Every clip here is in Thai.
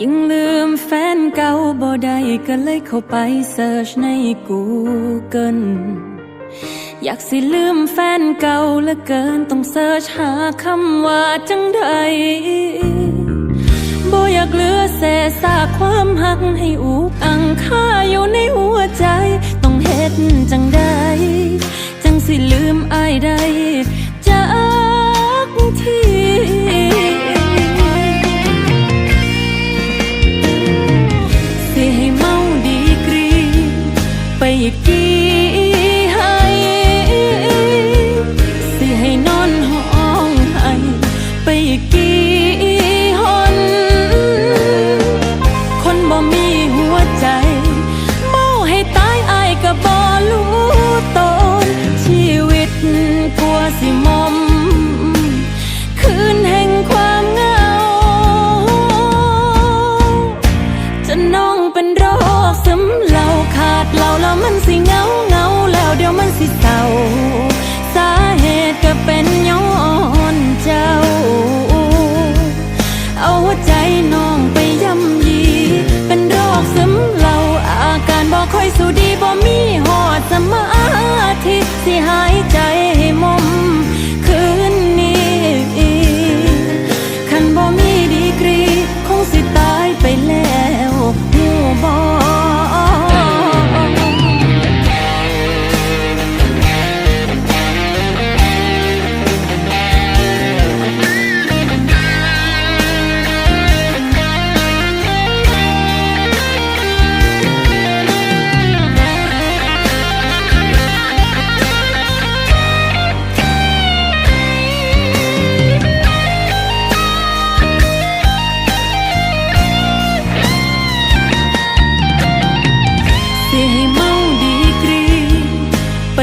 ยังลืมแฟนเก่าบ่ได้ก็เลยเข้าไปเสิร์ชใน Google อยากสิลืมแฟนเก่าลือเกินต้องเสิร์ชหาคำว่าจังใดบ่อยากเหลือเศษซากความหักให้อุกอังค่าอยู่ในหัวใจ ไปอีกกี่ให้สิให้นอนห้องให้ไปกกี่หนคนบ่มีหัวใจ เมาให้ตายอายก็บ่รู้ตนชีวิตกลัวสิมอม เ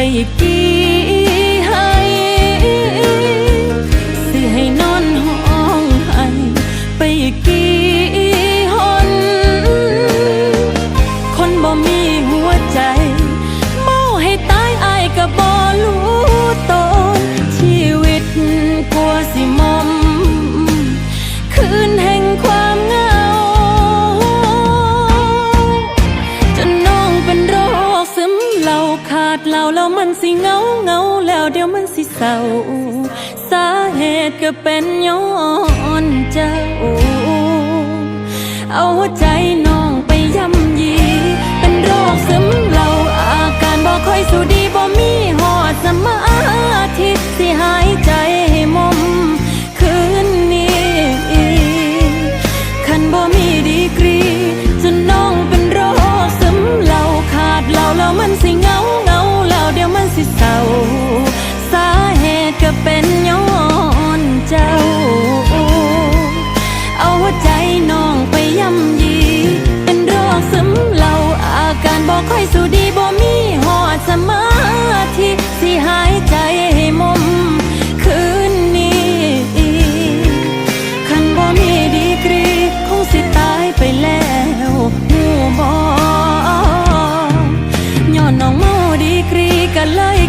ก ดเหล่าแล้วมันสิเงาเงาแล้วเดี๋ยวมันสิเศร้า สาเหตุก็เป็นย้อนเจ้า เอาหัวใจน้องไปย่ำยี เป็นโรคซึมเหล่าอาการบ่ค่อยสู้ดีบ่มีหอดสมาธิสิหายใจให้มอมคืนนี้คันบ่มีดีกรี จนน้องเป็นโรคซึมเหล่าขาดเหล่าแล้วมันสิเงา ตุก็เป็นย้อนเจ้า เอาหัวใจน้องไปย่ำยี เป็นโรคซึมเหล่าอาการบ่ค่อยสู้ดีบ่มีหอดสมาธิสิหายใจให้มอมคืนนี้คันบ่มีดีกรีคงสิตายไปแล้วหูบอย้อนน้องเมาดีกรีก็เลย